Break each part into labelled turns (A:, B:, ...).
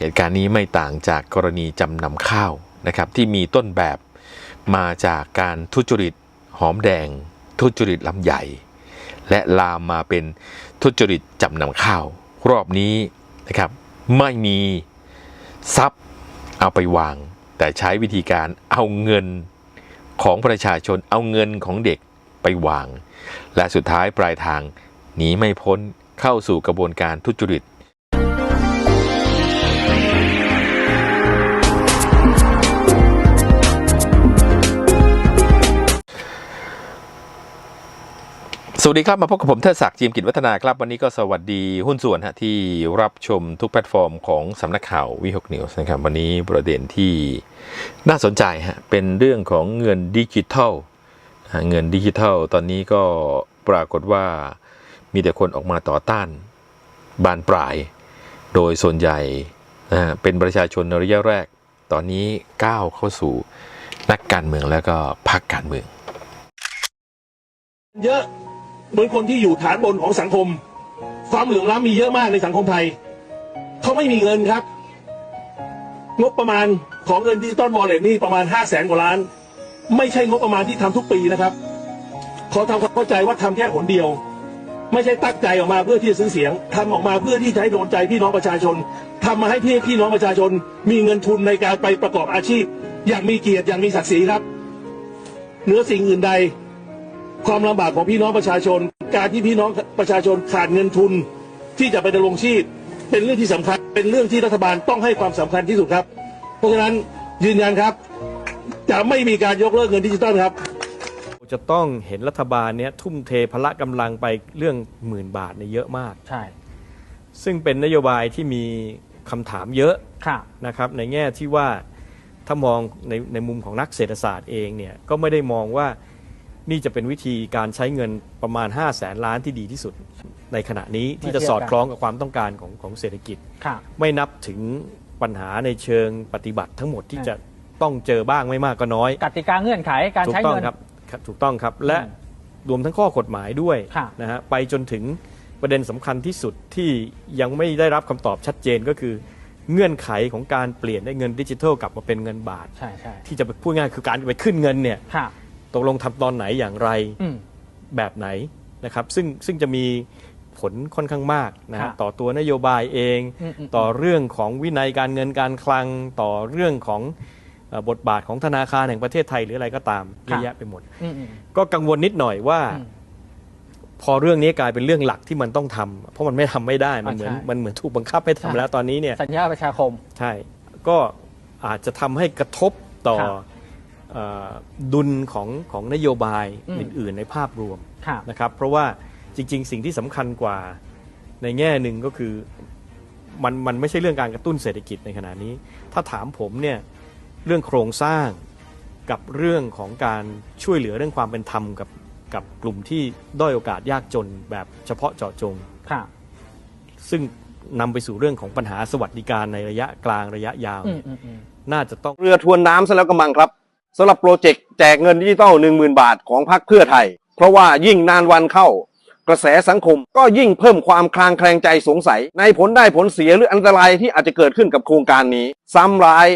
A: เหตุการณ์นี้ไม่ต่างจากกรณีจำนำข้าวนะครับที่มีต้นแบบมาจากการทุจริตหอมแดง ทุจริตลำใหญ่ และลามมาเป็นทุจริตจำนำข้าว รอบนี้นะครับไม่มีทรัพย์เอาไปวาง แต่ใช้วิธีการเอาเงินของประชาชนเอาเงินของเด็กไปวาง และสุดท้ายปลายทางหนีไม่พ้นเข้าสู่กระบวนการทุจริต สวัสดีครับมาพบกับผมเทิดศักดิ์จีมกิจวัฒนาครับ วันนี้ก็สวัสดีหุ้นส่วนฮะที่รับชมทุกแพลตฟอร์มของสำนักข่าววิหกนิวส์นะครับ วันนี้ประเด็นที่น่าสนใจฮะเป็นเรื่องของเงินดิจิทัลเงินดิจิทัล ตอนนี้ก็ปรากฏว่ามีแต่คนออกมาต่อต้านบานปลาย โดยส่วนใหญ่นะฮะเป็นประชาชนในระยะแรก ตอนนี้ก้าวเข้าสู่นักการเมืองแล้วก็พรรคการเมือง
B: เยอะ เหมือนคนที่อยู่ฐานบนของสังคม ความเหลื่อมล้ำมีเยอะมากในสังคมไทย เขาไม่มีเงินครับ งบประมาณของเงินดิจิตอลวอลเล็ตนี่ประมาณห้าแสนกว่าล้าน ไม่ใช่งบประมาณที่ทำทุกปีนะครับขอทำความเข้าใจว่าทำแค่หนเดียว ไม่ใช่ตั้งใจออกมาเพื่อที่จะซื้อเสียงทำออกมาเพื่อที่จะให้โดนใจพี่น้องประชาชนทำมาให้พี่พี่น้องประชาชน มีเงินทุนในการไปประกอบอาชีพ อย่างมีเกียรติอย่างมีศักดิ์ศรีครับเหนือสิ่งอื่นใด ความลำบากของพี่น้องประชาชน การที่พี่น้องประชาชนขาดเงินทุน ที่จะไปดำรงชีพ เป็นเรื่องที่สำคัญ เป็นเรื่องที่รัฐบาลต้องให้ความสำคัญที่สุดครับ เพราะฉะนั้นยืนยันครับ จะไม่มีการยกเลิกเงินดิจิตอลครับ
C: จะต้องเห็นรัฐบาลเนี้ยทุ่มเทพละกำลังไปเรื่องหมื่นบาทเนี่ยเยอะมาก
D: ใช่
C: ซึ่งเป็นนโยบายที่มีคำถามเยอะ
D: ค่ะ
C: นะครับในแง่ที่ว่าถ้ามองในในมุมของนักเศรษฐศาสตร์เองเนี่ยก็ไม่ได้มองว่า นี่จะเป็นวิธีการใช้เงินประมาณ 5 0 0แสนล้านที่ดีที่สุด ในขณะนี้ที่จะสอดคล้องกับความต้องการของของเศรษฐกิจ
D: ค่ะ
C: ไม่นับถึงปัญหาในเชิงปฏิบัติทั้งหมดที่
D: อ่า
C: จะต้องเจอบ้างไม่มากก็น้อย
D: กติกาเงื่อนไขการ
C: ถูก
D: ใช้
C: ต้อง
D: เงิน
C: ครับครับถูกต้องครับ และ
D: อืม
C: รวมทั้งข้อกฎหมายด้วย
D: ค่ะ
C: นะฮะไปจนถึงประเด็นสำคัญที่สุดที่ยังไม่ได้รับคำตอบชัดเจนก็คือ เงื่อนไขของการเปลี่ยนได้เงินดิจิทัลกลับมาเป็นเงินบาท
D: ใช่ใช่
C: ที่จะไปพูดง่ายคือการไปขึ้นเงินเนี่ย
D: ค่ะ
C: ตกลงทำตอนไหนอย่างไร
D: อืม
C: แบบไหนนะครับ ซึ่งซึ่งจะมีผลค่อนข้างมากนะฮะ
D: ค่ะ
C: ต่อตัวนโยบายเอง
D: อืมอืม
C: ต่อเรื่องของวินัยการเงินการคลัง ต่อเรื่องของเอ่อบทบาทของธนาคารแห่งประเทศไทยหรืออะไรก็ตามเยอะแยะไปหมด
D: อืมอืม
C: ก็กังวลนิดหน่อยว่า
D: อืม
C: พอเรื่องนี้กลายเป็นเรื่องหลักที่มันต้องทำเพราะมันไม่ทำไม่ได้มันเหมือน
D: อ่าใช่
C: มันเหมือนถูกบังคับให้ทำ
D: ใช่
C: แล้วตอนนี้เนี่ย
D: สัญญาประชาคม
C: ใช่ ก็อาจจะทำให้กระทบต่อ
D: ครับ
C: เอ่อ ดุลของของนโยบาย
D: อืม
C: อื่น ๆ ในภาพรวม
D: ค่ะ
C: นะครับ เพราะว่าจริง ๆ สิ่งที่สำคัญกว่าในแง่หนึ่งก็คือมันมันไม่ใช่เรื่องการกระตุ้นเศรษฐกิจในขณะนี้ ถ้าถามผมเนี่ยเรื่องโครงสร้างกับเรื่องของการช่วยเหลือเรื่องความเป็นธรรมกับกับกลุ่มที่ด้อยโอกาสยากจนแบบเฉพาะเจาะจง
D: ค่ะ
C: ซึ่งนำไปสู่เรื่องของปัญหาสวัสดิการในระยะกลางระยะยาว
D: อืม
C: เนี่ย
D: อืมอืม
C: น่าจะต้อง
E: เรือทวนน้ำซะแล้วกำมังครับ สำหรับโปรเจกต์แจกเงินดิจิตอล10,000 บาทของพรรคเพื่อไทย เพราะว่ายิ่งนานวันเข้า กระแสสังคมก็ยิ่งเพิ่มความคลางแคลงใจสงสัย ในผลได้ผลเสียหรืออันตรายที่อาจจะเกิดขึ้นกับโครงการนี้ ซ้ำร้าย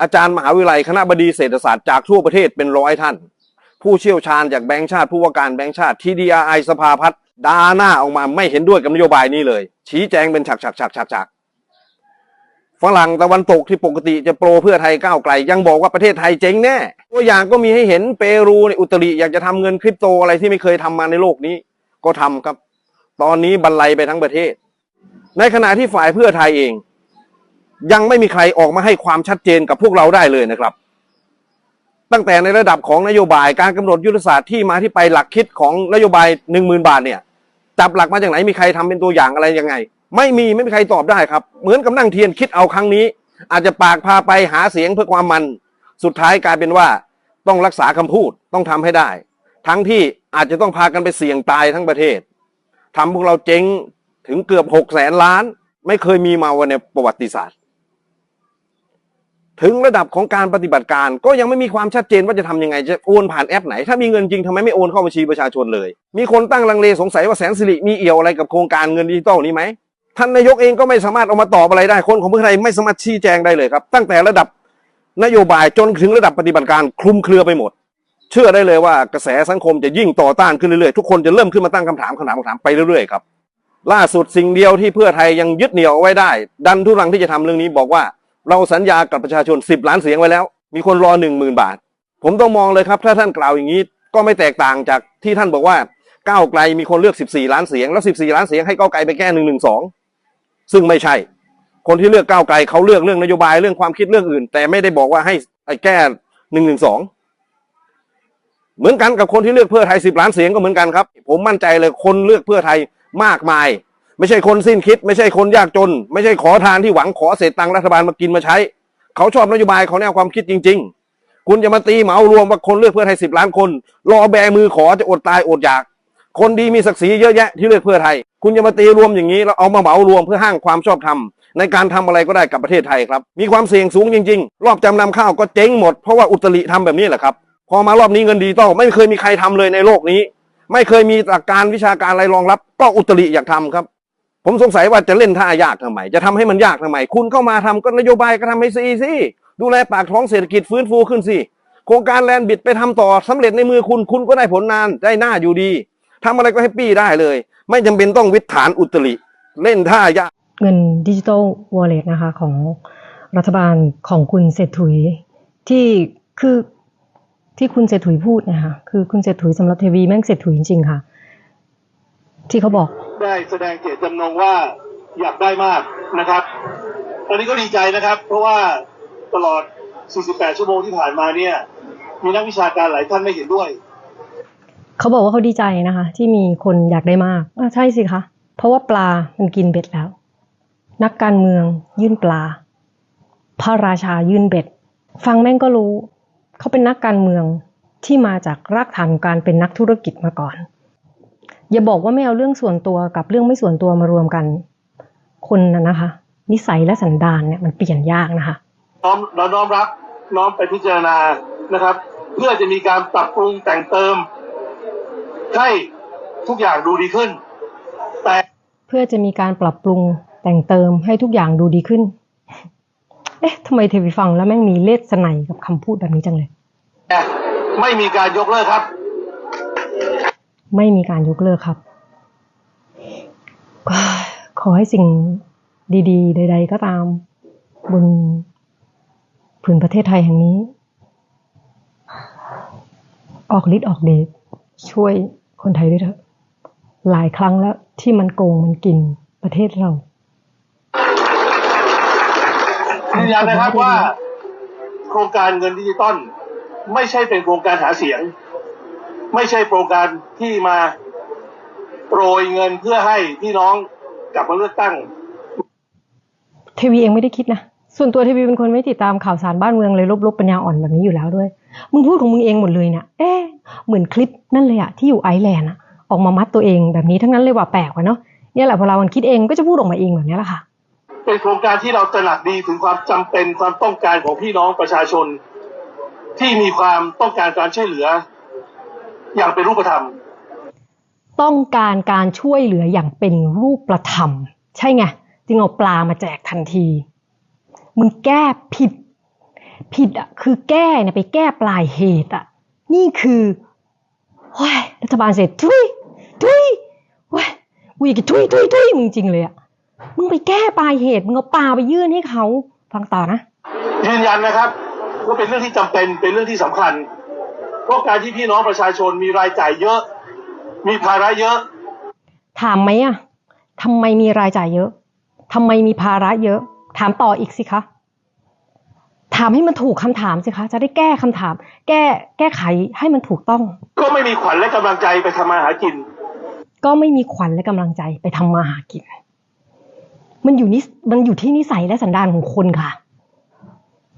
E: อาจารย์มหาวิทยาลัยคณะบดีเศรษฐศาสตร์จากทั่วประเทศเป็นร้อยท่าน ผู้เชี่ยวชาญจากแบงก์ชาติผู้ว่าการแบงก์ชาติ TDRI สภาพัฒน์ดาหน้าออกมาไม่เห็นด้วยกับนโยบายนี้เลย ชี้แจงเป็นฉากๆๆๆๆ ฝรั่งตะวันตกที่ปกติจะโปรเพื่อไทยก้าวไกล ยังบอกว่าประเทศไทยเจ๊งแน่ตัวอย่างก็มีให้เห็นเปรูในยอุตริอยากจะทำเงินคริปโตอะไรที่ไม่เคยทำมาในโลกนี้ ก็ทำครับ ตอนนี้บรรลัยไปทั้งประเทศ ในขณะที่ฝ่ายเพื่อไทยเอง ยังไม่มีใครออกมาให้ความชัดเจนกับพวกเราได้เลยนะครับ ตั้งแต่ในระดับของนโยบายการกำหนดยุทธศาสตร์ที่มาที่ไปหลักคิดของนโยบายหนึ่งหมื่นบาทเนี่ยจับหลักมาจากไหนมีใครทำเป็นตัวอย่างอะไรยังไง ไม่มีไม่มีใครตอบได้ครับ เหมือนกับนั่งเทียนคิดเอาครั้งนี้ อาจจะปากพาไปหาเสียงเพื่อความมัน สุดท้ายกลายเป็นว่า ต้องรักษาคำพูดต้องทำให้ได้ ทั้งที่อาจจะต้องพากันไปเสี่ยงตายทั้งประเทศทำพวกเราเจ๊งถึงเกือบหกแสนล้าน ไม่เคยมีมาวันในประวัติศาสตร์ ถึงระดับของการปฏิบัติการก็ยังไม่มีความชัดเจนว่าจะทำยังไงจะโอนผ่านแอปไหน ถ้ามีเงินจริงทำไมไม่โอนเข้าบัญชีประชาชนเลย มีคนตั้งลังเลสงสัยว่าแสนสิริมีเอี่ยวอะไรกับโครงการเงินดิจิตอลนี้ไหม ท่านนายกเองก็ไม่สามารถเอามาตอบอะไรได้ คนของเพื่อไทยไม่สามารถชี้แจงได้เลยครับ ตั้งแต่ระดับนโยบายจนถึงระดับปฏิบัติการคลุมเครือไปหมด เชื่อได้เลยว่ากระแสสังคมจะยิ่งต่อต้านขึ้นเรื่อยๆ ทุกคนจะเริ่มขึ้นมาตั้งคำถามคำถามคำถามไปเรื่อยๆครับล่าสุดสิ่งเดียวที่เพื่อไทยยังยึดเหนี่ยวเอาไว้ได้ ดันทุรังที่จะทำเรื่องนี้บอกว่า เราสัญญากับประชาชน 10 ล้านเสียงไว้แล้ว มีคนรอ 1 0,000 บาท ผมต้องมองเลยครับถ้าท่านกล่าวอย่างนี้ก็ไม่แตกต่างจากที่ท่านบอกว่าก้าวไกลมีคนเลือก 14 ล้านเสียงแล้ว 14 ล้านเสียงให้ก้าวไกลไปแก้1นึ ซึ่งไม่ใช่ คนที่เลือกก้าวไกลเขาเลือกเรื่องนโยบายเรื่องความคิดเรื่องอื่น แต่ไม่ได้บอกว่าให้ไอ้แก้1นึเหมือนกันกับคนที่เลือกเพื่อไทย10ล้านเสียงก็เหมือนกันครับ ผมมั่นใจเลยคนเลือกเพื่อไทยมากมาย ไม่ใช่คนสิ้นคิด ไม่ใช่คนยากจน ไม่ใช่ขอทานที่หวังขอเศษตังค์รัฐบาลมากินมาใช้ เขาชอบนโยบายเขาแนวความคิดจริง ๆ คุณจะมาตีเหมารวมว่าคนเลือกเพื่อไทยสิบล้านคน รอแบมือขอจะอดตายอดอยาก คนดีมีศักดิ์ศรีเยอะแยะที่เลือกเพื่อไทย คุณจะมาตีรวมอย่างนี้แล้วเอามาเหมารวมเพื่อห้างความชอบธรรมในการทำอะไรก็ได้กับประเทศไทยครับ มีความเสี่ยงสูงจริง ๆ รอบจำนำข้าวก็เจ๊งหมดเพราะว่าอุตริทำแบบนี้แหละครับ พอมารอบนี้เงินดิจิตอลไม่เคยมีใครทำเลยในโลกนี้ ไม่เคยมีหลักการวิชาการอะไรรองรับ ก็อุตริอยากทำครับ ผมสงสัยว่าจะเล่นท่ายากทำไม จะทำให้มันยากทำไม คุณเข้ามาทำก็นโยบายก็ทำให้ซีสิดูแลปากท้องเศรษฐกิจฟื้นฟูขึ้นสิโครงการแลนด์บิดไปทำต่อสำเร็จในมือคุณคุณก็ได้ผลนานได้หน้าอยู่ดี ทำอะไรก็แฮปปี้ได้เลย ไม่จำเป็นต้องวิถฐานอุตริ เล่นท่ายาก
D: เงินดิจิ t a ลวอลเล็ตนะคะของรัฐบาลของคุณเศรษฐุยที่คือที่คุณเศรษฐุยพูดนะคะคือคุณเศรษฐุยสำหรับเทวีแม่งเศรษฐุยจริงๆค่ะ ที่เขาบอก
B: ได้แสดงเจตจำนงว่าอยากได้มากนะครับตอนนี้ก็ดีใจนะครับ เพราะว่าตลอด 48 ชั่วโมงที่ผ่านมาเนี่ย มีนักวิชาการหลายท่านไม่เห็นด้วย
D: เขาบอกว่าเขาดีใจนะคะ ที่มีคนอยากได้มากใช่สิคะ เพราะว่าปลามันกินเบ็ดแล้ว นักการเมืองยื่นปลา พระราชายื่นเบ็ด ฟังแม่งก็รู้ เขาเป็นนักการเมืองที่มาจากรากฐานของการเป็นนักธุรกิจมาก่อน อย่าบอกว่าไม่เอาเรื่องส่วนตัวกับเรื่องไม่ส่วนตัวมารวมกัน คนนะนะคะ นิสัยและสันดานเนี่ยมันเปลี่ยนยากนะคะ
B: น้อมเราน้อมรับน้อมไปพิจารณานะครับ เพื่อจะมีการปรับปรุงแต่งเติม ให้ทุกอย่างดูดีขึ้น แต่
D: เพื่อจะมีการปรับปรุงแต่งเติมให้ทุกอย่างดูดีขึ้น เอ๊ะทำไมเทวีฟังแล้วแม่งมีเลสไนกับคำพูดแบบนี้จังเลย
B: ไม่มีการยกเลิกครับ
D: ไม่มีการยกเลิกครับก็ขอให้สิ่งดี ๆ ใด ๆ ก็ตาม บนผืนประเทศไทยแห่งนี้ ออกฤทธิ์ออกเดชช่วย คนไทยด้วยเถอะหลายครั้งแล้วที่มันโกงมันกินประเทศเรา
B: ยืนยันนะครับว่า โครงการเงินดิจิตอลไม่ใช่เป็นโครงการหาเสียง ไม่ใช่โครงการที่มาโปรยเงินเพื่อให้พี่น้องกลับมาเลือกตั้ง
D: เทวีเองไม่ได้คิดนะส่วนตัวเทวีเป็นคนไม่ติดตามข่าวสารบ้านเมืองเลยลบๆปัญญาอ่อนแบบนี้อยู่แล้วด้วย มึงพูดของมึงเองหมดเลยเนี่ยเอ๊ะเหมือนคลิปนั่นเลยอะที่อยู่ไอร์แลนด์อะออกมามัดตัวเองแบบนี้ทั้งนั้นเลยว่าแปลกว่ะเนาะเนี่ยแหละพอเรามันคิดเองก็จะพูดออกมาเองแบบนี้แหละค่ะ
B: เป็นโครงการที่เราตระหนักดีถึงความจำเป็นความต้องการของพี่น้องประชาชน ที่มีความต้องการการช่วยเหลือ อย่างเป็นรูปธรรม
D: ต้องการการช่วยเหลืออย่างเป็นรูปประธรรม ใช่ไงจึงเอาปลามาแจกทันที มึงแก้ผิด ผิดอะคือแก้เนี่ยไปแก้ปลายเหตุอะนี่คือโอ้ยรัฐบาลเสร็จทุยทุยโอ้ยกูอยากจะทุยทุยทุยมึงจริงเลยอะมึงไปแก้ปลายเหตุมึงเอาปลาไปยื่นให้เขาฟังต่อนะ
B: ยืนยันนะครับว่าเป็นเรื่องที่จำเป็นเป็นเรื่องที่สำคัญเพราะการที่พี่น้องประชาชนมีรายจ่ายเยอะ มีภาระเยอะ
D: ถามไหมอะทำไมมีรายจ่ายเยอะทำไมมีภาระเยอะ ถามต่ออีกสิคะ ถามให้มันถูกคำถามสิคะ จะได้แก้คำถาม แก้แก้ไขให้มันถูกต้อง
B: ก็ไม่มีขวัญและกำลังใจไปทำมาหากิน
D: ก็ไม่มีขวัญและกำลังใจไปทำมาหากิน มันอยู่นิสมันอยู่ที่นิสัยและสันดานของคนค่ะ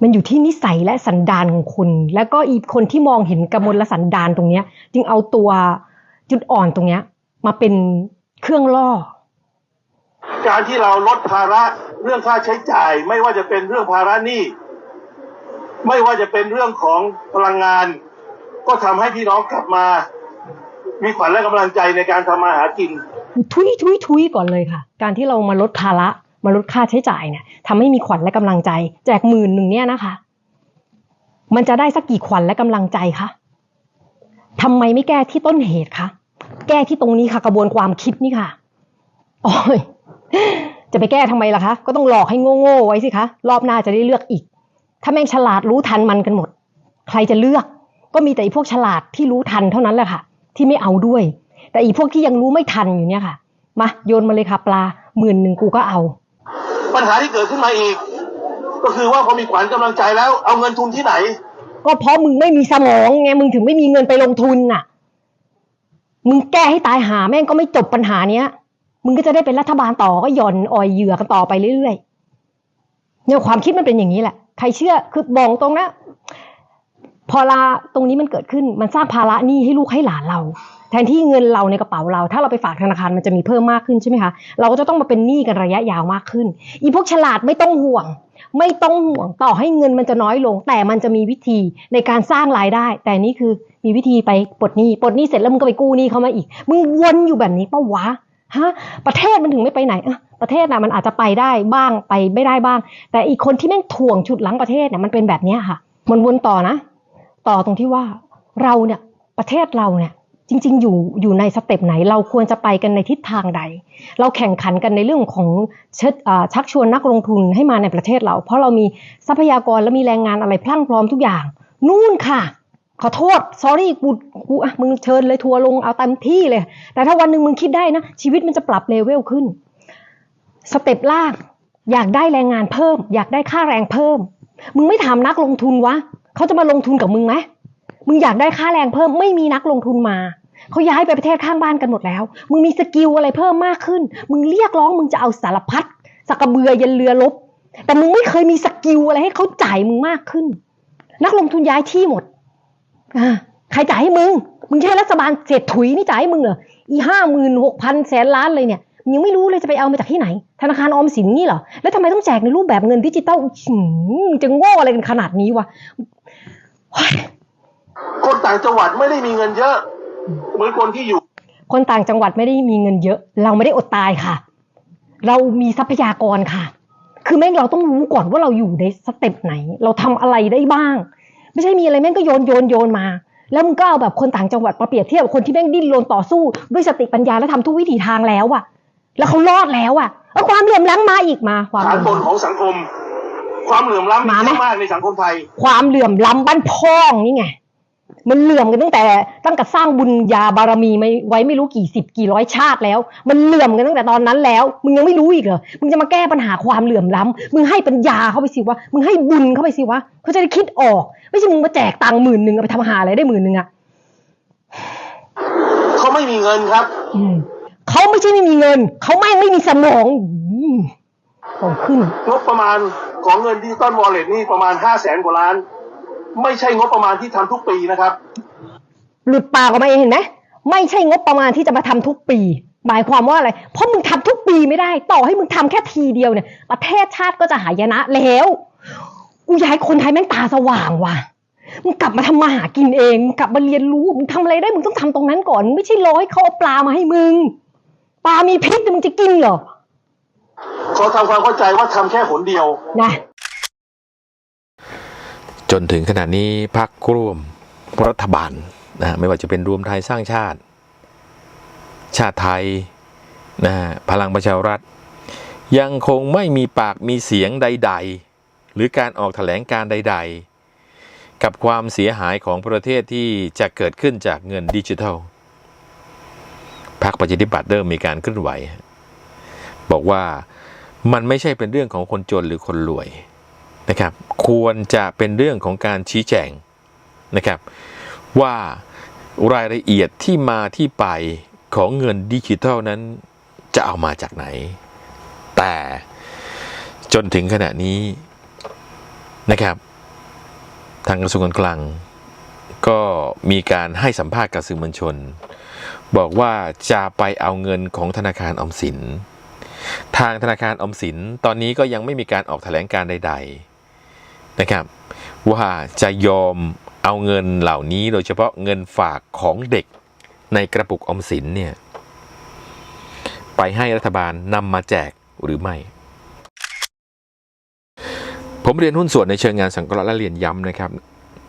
D: มันอยู่ที่นิสัยและสันดานของคุณแล้วก็อีกคนที่มองเห็นกมลสันดานตรงเนี้ย จึงเอาตัวจุดอ่อนตรงเนี้ย มาเป็นเครื่องล่อ
B: การที่เราลดภาระเรื่องค่าใช้จ่าย ไม่ว่าจะเป็นเรื่องภาระหนี้ ไม่ว่าจะเป็นเรื่องของพลังงาน ก็ทำให้พี่น้องกลับมา มีขวัญและกำลังใจในการทำมาหากิน
D: ทุยทุยทุยก่อนเลยค่ะ การที่เรามาลดภาระมาลดค่าใช้จ่ายเนี่ยทำให้มีขวัญและกำลังใจ แจกหมื่นหนึ่งเนี่ยนะคะ มันจะได้สักกี่ขวัญและกำลังใจคะทำไมไม่แก้ที่ต้นเหตุคะแก้ที่ตรงนี้ค่ะกระบวนความคิดนี่ค่ะโอ้ยจะไปแก้ทำไมล่ะคะ ก็ต้องหลอกให้โง่ๆไว้สิคะ รอบหน้าจะได้เลือกอีก ถ้าแม่งฉลาดรู้ทันมันกันหมด ใครจะเลือก ก็มีแต่อีพวกฉลาดที่รู้ทันเท่านั้นแหละค่ะ ที่ไม่เอาด้วย แต่อีพวกที่ยังรู้ไม่ทันอยู่เนี่ยค่ะ มาโยนมาเลยค่ะปลาหมื่นหนึ่งกูก็เอา
B: ปัญหาที่เกิดขึ้นมาอีก ก็คือว่าพอมีขวัญกำลังใจแล้วเอาเงินทุนที่ไหน
D: ก็เพราะมึงไม่มีสมองไงมึงถึงไม่มีเงินไปลงทุนน่ะ มึงแก้ให้ตายหาแม่งก็ไม่จบปัญหาเนี้ย มึงก็จะได้เป็นรัฐบาลต่อก็หย่อนอ่อยเหยื่อกันต่อไปเรื่อยๆเนี่ยความคิดมันเป็นอย่างนี้แหละ ใครเชื่อคือบอกตรงนะพอลาตรงนี้มันเกิดขึ้นมันสร้างภาระหนี้ให้ลูกให้หลานเรา แทนที่เงินเราในกระเป๋าเรา ถ้าเราไปฝากธนาคารมันจะมีเพิ่มมากขึ้นใช่ไหมคะเราก็จะต้องมาเป็นหนี้กันระยะยาวมากขึ้น อีพวกฉลาดไม่ต้องห่วง ไม่ต้องห่วงต่อให้เงินมันจะน้อยลง แต่มันจะมีวิธีในการสร้างรายได้ แต่นี่คือมีวิธีไปปลดหนี้ปลดหนี้เสร็จแล้วมึงก็ไปกู้หนี้เข้ามาอีกมึงวนอยู่แบบนี้ปะวะฮะประเทศมันถึงไม่ไปไหนอ้อ ประเทศน่ะมันอาจจะไปได้บ้างไปไม่ได้บ้าง แต่อีกคนที่แม่งถ่วงฉุดหลังประเทศเนี่ยมันเป็นแบบนี้ค่ะ มันวนต่อนะ ต่อตรงที่ว่าเราเนี่ยประเทศเราเนี่ยจริง ๆ อยู่อยู่ในสเต็ปไหน เราควรจะไปกันในทิศทางใด เราแข่งขันกันในเรื่องของเชิดอ่าชักชวนนักลงทุนให้มาในประเทศเรา เพราะเรามีทรัพยากรและมีแรงงานอะไรพลั่งพร้อมทุกอย่าง นู่นค่ะ ขอโทษ sorry กูกูอะมึงเชิญเลยทัวร์ลงเอาเต็มที่เลย แต่ถ้าวันหนึ่งมึงคิดได้นะ ชีวิตมันจะปรับเลเวลขึ้น สเต็ปล่าง อยากได้แรงงานเพิ่ม อยากได้ค่าแรงเพิ่ม มึงไม่ถามนักลงทุนวะเขาจะมาลงทุนกับมึงไหมมึงอยากได้ค่าแรงเพิ่ม ไม่มีนักลงทุนมาเขาย้ายไปประเทศข้างบ้านกันหมดแล้ว มึงมีสกิลอะไรเพิ่มมากขึ้น มึงเรียกร้องมึงจะเอาสารพัดสกระเบือยันเรือลบ แต่มึงไม่เคยมีสกิลอะไรให้เขาจ่ายมึงมากขึ้น นักลงทุนย้ายที่หมดอ่าใครจ่ายให้มึง มึงใช่รัฐบาลเศษถุยนี่จ่ายให้มึงเหรอ อีห้าหมื่นหกพันแสนล้านเลยเนี่ย ยังไม่รู้เลยจะไปเอามาจากที่ไหน ธนาคารออมสินนี่เหรอ แล้วทำไมต้องแจกในรูปแบบเงินดิจิตอลอื้อหือจะโง่อะไรกันขนาดนี้วะเฮ้ย
B: คนต่างจังหวัดไม่ได้มีเงินเยอะ เหมือนคนที่อยู่
D: คนต่างจังหวัดไม่ได้มีเงินเยอะ เราไม่ได้อดตายค่ะ เรามีทรัพยากรค่ะ คือแม่งเราต้องรู้ก่อนว่าเราอยู่ในสเต็ปไหน เราทำอะไรได้บ้าง ไม่ใช่มีอะไรแม่งก็โยนโยนโยนมาแล้วมึงก็เอาแบบคนต่างจังหวัดมาเปรียบเทียบกับคนที่แม่งดิ้นรนต่อสู้ด้วยสติปัญญาและทำทุกวิถีทางแล้วอะ แล้วเขารอดแล้วอะแล้วความเหลื่อมล้ำมาอีกมา ความเห
B: ฐาน
D: ลื่อม
B: บนของสังคม ความเหลื่อมล้ำมี
D: มาไหม
B: เยอะมากในสังคมไทย
D: ความเหลื่อมล้ำบ้านพ่องนี่ไง มันเหลื่อมกันตั้งแต่ตั้งแต่สร้างบุญญาบารมีไม่ไว้ไม่รู้กี่สิบกี่ร้อยชาติแล้ว มันเหลื่อมกันตั้งแต่ตอนนั้นแล้ว มึงยังไม่รู้อีกเหรอ มึงจะมาแก้ปัญหาความเหลื่อมล้ำมึงให้ปัญญาเข้าไปสิวะ มึงให้บุญเข้าไปสิวะเขาจะได้คิดออก ไม่ใช่มึงมาแจกตังค์หมื่นหนึ่งเอาไปทำหาอะไรได้หมื่นหนึ่งอะ
B: เขาไม่มีเงินครับ
D: อืม เขาไม่ใช่ไม่มีเงิน เขาไม่งไม่มีสมองอืมของขึ้น
B: งบประมาณของเงินดิจิตอลวอลเล็ตนี่ประมาณห้าแสนกว่าล้าน ไม่ใช่งบประมาณที่ทำทุกปีนะครับ
D: หลุดปากออกมาเองเห็นไหมไม่ใช่งบประมาณที่จะมาทำทุกปี หมายความว่าอะไร เพราะมึงทำทุกปีไม่ได้ ต่อให้มึงทำแค่ทีเดียวเนี่ย ประเทศชาติก็จะหายนะแล้วกูอยากให้คนไทยแม่งตาสว่างว่ะมึงกลับมาทำมาหากินเองมึงกลับมาเรียนรู้ มึงทำอะไรได้ มึงต้องทำตรงนั้นก่อนมึงไม่ใช่รอให้เขาเอาปลามาให้มึง ปลามีพิษแต่มึงจะกินเหรอ
B: ขอทำความเข้าใจว่าทำแค่หนเดียว
D: นะ
A: จนถึงขณะนี้พักร่วมรัฐบาลนะฮะไม่ว่าจะเป็นรวมไทยสร้างชาติ ชาติไทยนะฮะพลังประชารัฐ ยังคงไม่มีปากมีเสียงใด ๆ หรือการออกแถลงการใด ๆ กับความเสียหายของประเทศที่จะเกิดขึ้นจากเงินดิจิทัลพรรค ประชาธิปัตย์เริ่มมีการเคลื่อนไหว บอกว่ามันไม่ใช่เป็นเรื่องของคนจนหรือคนรวยนะครับ ควรจะเป็นเรื่องของการชี้แจงนะครับ ว่ารายละเอียดที่มาที่ไปของเงินดิจิทัลนั้นจะเอามาจากไหน แต่จนถึงขณะนี้นะครับ ทางกระทรวงการคลัง ก็มีการให้สัมภาษณ์กับสื่อมวลชน บอกว่าจะไปเอาเงินของธนาคารออมสิน ทางธนาคารออมสินตอนนี้ก็ยังไม่มีการออกแถลงการใด ๆนะครับ ว่าจะยอมเอาเงินเหล่านี้โดยเฉพาะเงินฝากของเด็กในกระปุกออมสินเนี่ยไปให้รัฐบาลนำมาแจกหรือไม่ ผมเรียนหุ้นส่วนในเชิงงานสังเคราะห์และเรียนย้ำนะครับ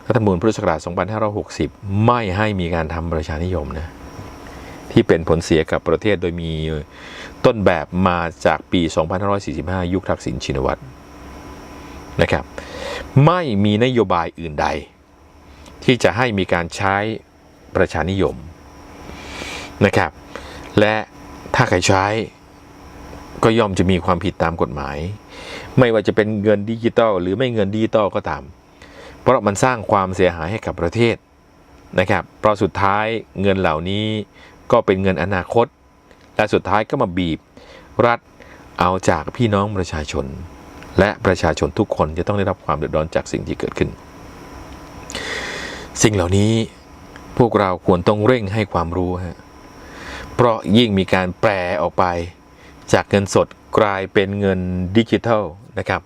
A: รัฐธรรมนูญพุทธศักราช2560 ไม่ให้มีการทำประชานิยมนะ ที่เป็นผลเสียกับประเทศโดยมีต้นแบบมาจากปี 2545 ยุคทักษิณชินวัตรนะครับไม่มีนโยบายอื่นใด ที่จะให้มีการใช้ประชานิยมนะครับ และถ้าใครใช้ก็ย่อมจะมีความผิดตามกฎหมาย ไม่ว่าจะเป็นเงินดิจิตอลหรือไม่เงินดิจิตอลก็ตาม เพราะมันสร้างความเสียหายให้กับประเทศนะครับเพราะสุดท้ายเงินเหล่านี้ ก็เป็นเงินอนาคต และสุดท้ายก็มาบีบ รัฐเอาจากพี่น้องประชาชน และประชาชนทุกคนจะต้องได้รับความเดือดร้อนจากสิ่งที่เกิดขึ้น สิ่งเหล่านี้พวกเราควรต้องเร่งให้ความรู้ฮะเพราะยิ่งมีการแปลออกไป จากเงินสดกลายเป็นเงินดิจิทัลนะครับ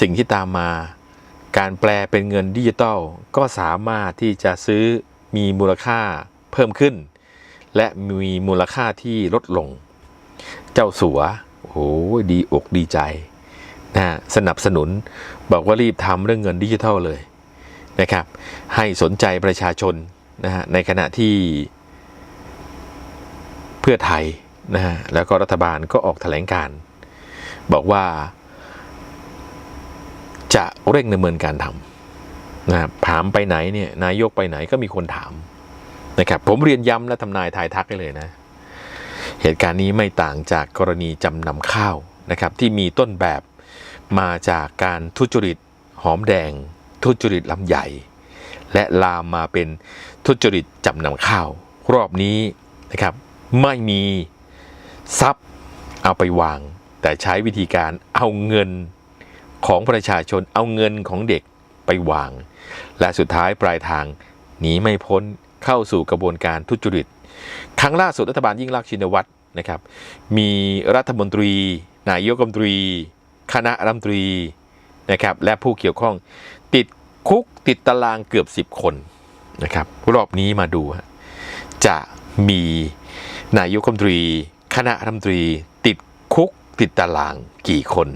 A: สิ่งที่ตามมาการแปลเป็นเงินดิจิทัลก็สามารถที่จะซื้อมีมูลค่าเพิ่มขึ้น และมีมูลค่าที่ลดลง เจ้าสัวโอ้โหดีอกดีใจนะฮะสนับสนุนบอกว่ารีบทำเรื่องเงินดิจิทัลเลยนะครับ ให้สนใจประชาชนนะฮะในขณะที่เพื่อไทยนะฮะแล้วก็รัฐบาลก็ออกแถลงการ์บอกว่า จะเร่งดำเนินการทำนะถามไปไหนเนี่ยนายกไปไหนก็มีคนถาม นะครับผมเรียนย้ำและทำนายทายทักได้เลยนะ เหตุการณ์นี้ไม่ต่างจากกรณีจำนำข้าวนะครับที่มีต้นแบบมาจากการทุจริตหอมแดง ทุจริตลำใหญ่ และลามมาเป็นทุจริตจำนำข้าว รอบนี้นะครับไม่มีทรัพย์เอาไปวาง แต่ใช้วิธีการเอาเงินของประชาชนเอาเงินของเด็กไปวาง และสุดท้ายปลายทางหนีไม่พ้น เข้าสู่กระบวนการทุจริต ครั้งล่าสุดรัฐบาลยิ่งรักษณ์ชินวัตรนะครับ มีรัฐมนตรี นายกรัฐมนตรี คณะรัฐมนตรีนะครับ และผู้เกี่ยวข้องติดคุกติดตารางเกือบ 10 คนนะครับ รอบนี้มาดูจะมีนายกรัฐมนตรี คณะรัฐมนตรี ติดคุกติดตารางกี่คน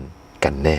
A: กันแน่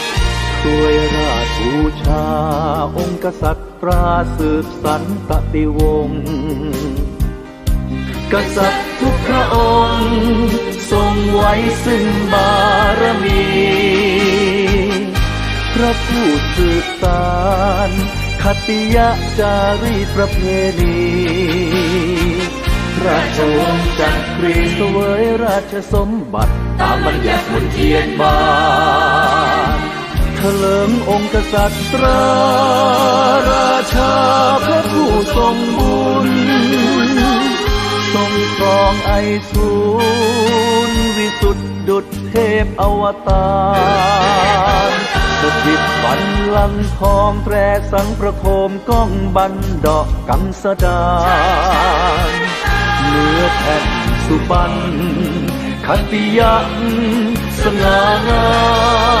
F: ช่วยราชบูชา องค์กษัตริย์ตราสืบสันตติวงศ์กษัตริย์ทุกพระองค์ ทรงไว้ซึ่งบารมี พระผู้สืบสารคติยะจารีประเพณีราชวงศ์จักรีสวยราชสมบัติ ตามบัญญัติมนเทียนบา ลิงองค์กษัตริย์ราราชาพระผู้ทรงบุญทรงครองไอสูรวิสุทธิดุจเทพอวตารสถิตบันลังทองแตรสังประโคมก้องบันดอกกังสดานเนื้อแผ่นสุบันคติยักสง่างาม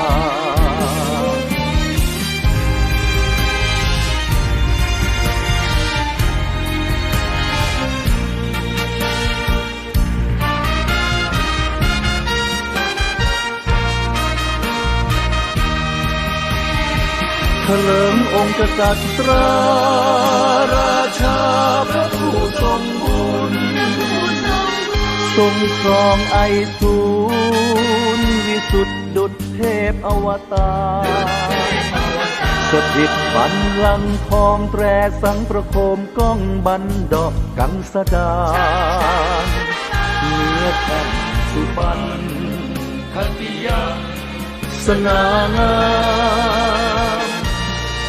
F: เถลิงองค์กษัตริย์ราราชาพระผู้ทรงบุญทรงครองไอสูรวิสุทธิดุจเทพอวตารสถิตบันลังทองแตรสังประโคมก้องบันดอกกันสดาเนื้อแผ่นสุพรรณทัติยาสง่างาม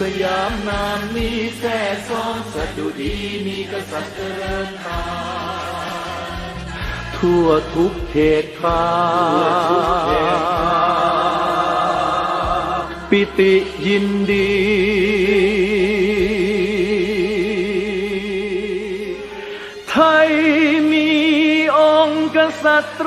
F: สยามนามนี้แท้ซองสดุดีมีกษัตริย์เจริญตาทั่วทุกเขตขาปิติยินดี ไทยมีองค์กษัตริย์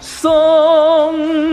F: 送。